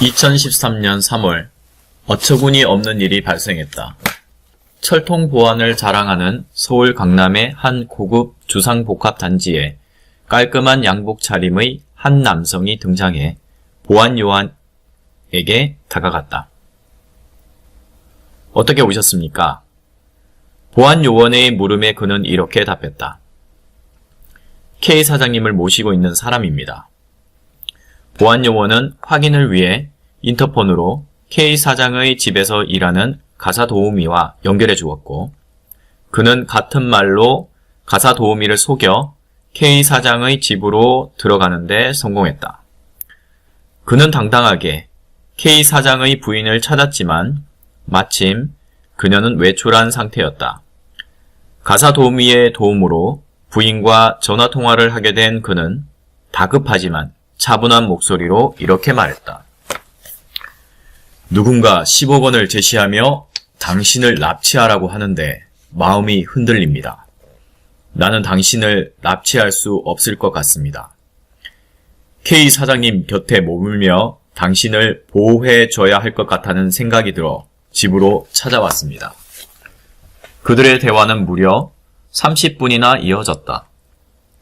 2013년 3월 어처구니 없는 일이 발생했다. 철통 보안을 자랑하는 서울 강남의 한 고급 주상복합 단지에 깔끔한 양복 차림의 한 남성이 등장해 보안 요원에게 다가갔다. 어떻게 오셨습니까? 보안 요원의 물음에 그는 이렇게 답했다. K 사장님을 모시고 있는 사람입니다. 보안 요원은 확인을 위해 인터폰으로 K 사장의 집에서 일하는 가사 도우미와 연결해 주었고, 그는 같은 말로 가사 도우미를 속여 K 사장의 집으로 들어가는데 성공했다. 그는 당당하게 K 사장의 부인을 찾았지만 마침 그녀는 외출한 상태였다. 가사 도우미의 도움으로 부인과 전화 통화를 하게 된 그는 다급하지만 차분한 목소리로 이렇게 말했다. 누군가 10억 원을 제시하며 당신을 납치하라고 하는데 마음이 흔들립니다. 나는 당신을 납치할 수 없을 것 같습니다. K 사장님 곁에 머물며 당신을 보호해 줘야 할 것 같다는 생각이 들어 집으로 찾아왔습니다. 그들의 대화는 무려 30분이나 이어졌다.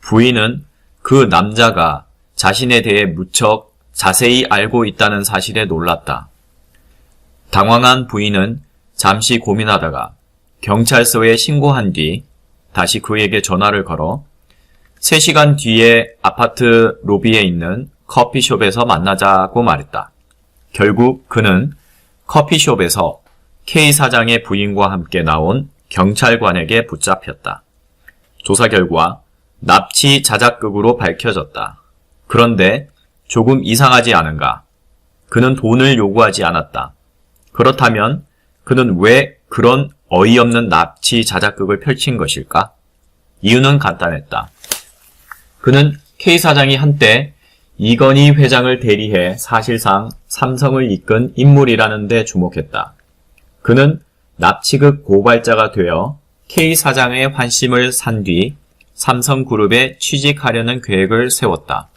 부인은 그 남자가 자신에 대해 무척 자세히 알고 있다는 사실에 놀랐다. 당황한 부인은 잠시 고민하다가 경찰서에 신고한 뒤 다시 그에게 전화를 걸어 3시간 뒤에 아파트 로비에 있는 커피숍에서 만나자고 말했다. 결국 그는 커피숍에서 K 사장의 부인과 함께 나온 경찰관에게 붙잡혔다. 조사 결과 납치 자작극으로 밝혀졌다. 그런데 조금 이상하지 않은가? 그는 돈을 요구하지 않았다. 그렇다면 그는 왜 그런 어이없는 납치 자작극을 펼친 것일까? 이유는 간단했다. 그는 K 사장이 한때 이건희 회장을 대리해 사실상 삼성을 이끈 인물이라는 데 주목했다. 그는 납치극 고발자가 되어 K 사장의 환심을 산 뒤 삼성그룹에 취직하려는 계획을 세웠다.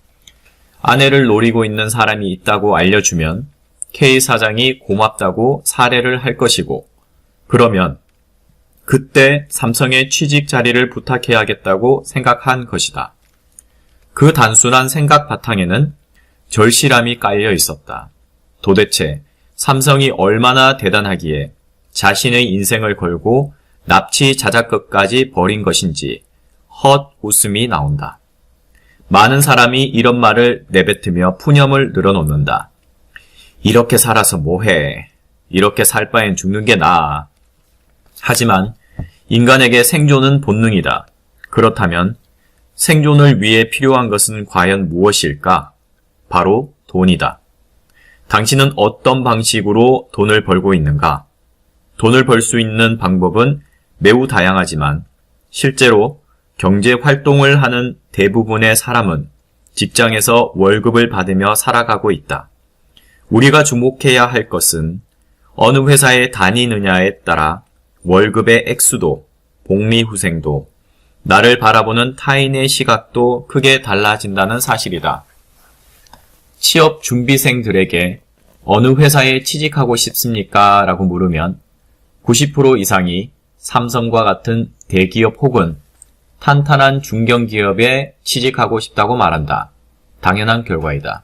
아내를 노리고 있는 사람이 있다고 알려주면 K 사장이 고맙다고 사례를 할 것이고, 그러면 그때 삼성의 취직 자리를 부탁해야겠다고 생각한 것이다. 그 단순한 생각 바탕에는 절실함이 깔려 있었다. 도대체 삼성이 얼마나 대단하기에 자신의 인생을 걸고 납치 자작극까지 벌인 것인지 헛 웃음이 나온다. 많은 사람이 이런 말을 내뱉으며 푸념을 늘어놓는다. 이렇게 살아서 뭐해. 이렇게 살 바엔 죽는 게 나아. 하지만 인간에게 생존은 본능이다. 그렇다면 생존을 위해 필요한 것은 과연 무엇일까? 바로 돈이다. 당신은 어떤 방식으로 돈을 벌고 있는가? 돈을 벌 수 있는 방법은 매우 다양하지만 실제로 경제 활동을 하는 대부분의 사람은 직장에서 월급을 받으며 살아가고 있다. 우리가 주목해야 할 것은 어느 회사에 다니느냐에 따라 월급의 액수도, 복리 후생도, 나를 바라보는 타인의 시각도 크게 달라진다는 사실이다. 취업 준비생들에게 어느 회사에 취직하고 싶습니까? 라고 물으면 90% 이상이 삼성과 같은 대기업 혹은 탄탄한 중견기업에 취직하고 싶다고 말한다. 당연한 결과이다.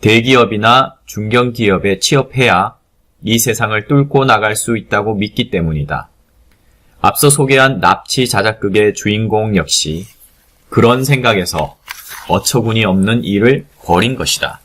대기업이나 중견기업에 취업해야 이 세상을 뚫고 나갈 수 있다고 믿기 때문이다. 앞서 소개한 납치 자작극의 주인공 역시 그런 생각에서 어처구니 없는 일을 벌인 것이다.